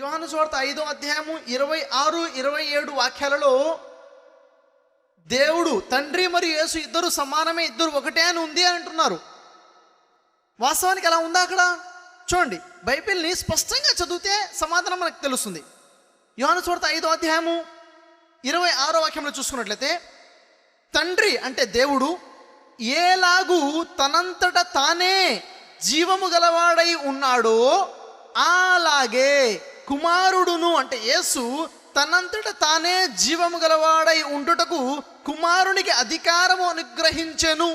యోహాను సువార్త ఐదో అధ్యాయము ఇరవై ఆరు ఇరవై ఏడు వాక్యాలలో దేవుడు తండ్రి మరియు యేసు ఇద్దరు సమానమే ఇద్దరు ఒకటే అని ఉంది అని అంటున్నారు. వాస్తవానికి అలా ఉందా అక్కడ? చూడండి బైబిల్ని స్పష్టంగా చదివితే సమాధానం మనకు తెలుస్తుంది. యోహాను సువార్త ఐదో అధ్యాయము ఇరవై ఆరో వాక్యంలో చూసుకున్నట్లయితే తండ్రి అంటే దేవుడు ఏలాగు తనంతట తానే జీవము గలవాడై ఉన్నాడో అలాగే కుమారుడును అంటే యేసు తనంతట తానే జీవము గలవాడై ఉండుటకు కుమారునికి అధికారము అనుగ్రహించెను.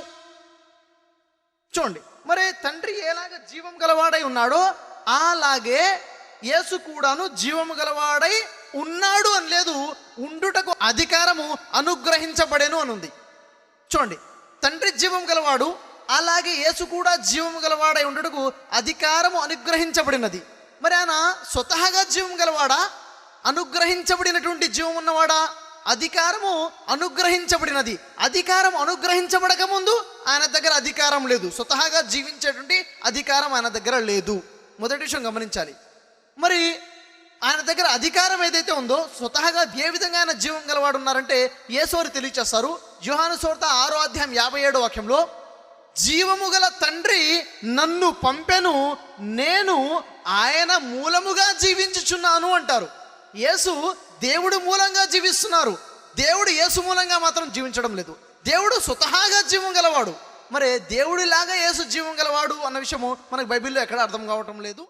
చూడండి మరి తండ్రి ఎలాగ జీవం గలవాడై ఉన్నాడో అలాగే యేసు కూడాను జీవము గలవాడై ఉన్నాడు అని లేదు ఉండుటకు అధికారము అనుగ్రహించబడేను అని ఉంది చూడండి తండ్రి జీవం గలవాడు అలాగే యేసు కూడా జీవము గలవాడై ఉండుటకు అధికారము అనుగ్రహించబడినది. మరి ఆయన స్వతహాగా జీవం గలవాడా? అనుగ్రహించబడినటువంటి జీవం ఉన్నవాడా? అధికారము అనుగ్రహించబడినది. అధికారం అనుగ్రహించబడక ముందు ఆయన దగ్గర అధికారం లేదు. స్వతహాగా జీవించేటువంటి అధికారం ఆయన దగ్గర లేదు. మొదటి విషయం గమనించాలి. మరి ఆయన దగ్గర అధికారం ఏదైతే ఉందో స్వతహాగా ఏ విధంగా ఆయన జీవం గలవాడు ఉన్నారంటే ఏ ఏసోరి తెలియచేస్తారు. యుహాను సోర్త ఆరో అధ్యాయం యాభై ఏడో వాక్యంలో జీవము గల తండ్రి నన్ను పంపెను నేను ఆయన మూలముగా జీవించుచున్నాను అంటారు. యేసు దేవుడు మూలంగా జీవిస్తున్నారు. దేవుడు యేసు మూలంగా మాత్రం జీవించడం లేదు. దేవుడు స్వతహాగా జీవం గలవాడు. మరి దేవుడిలాగా యేసు జీవం గలవాడు అన్న విషయము మనకు బైబిల్లో ఎక్కడ అర్థం కావటం లేదు.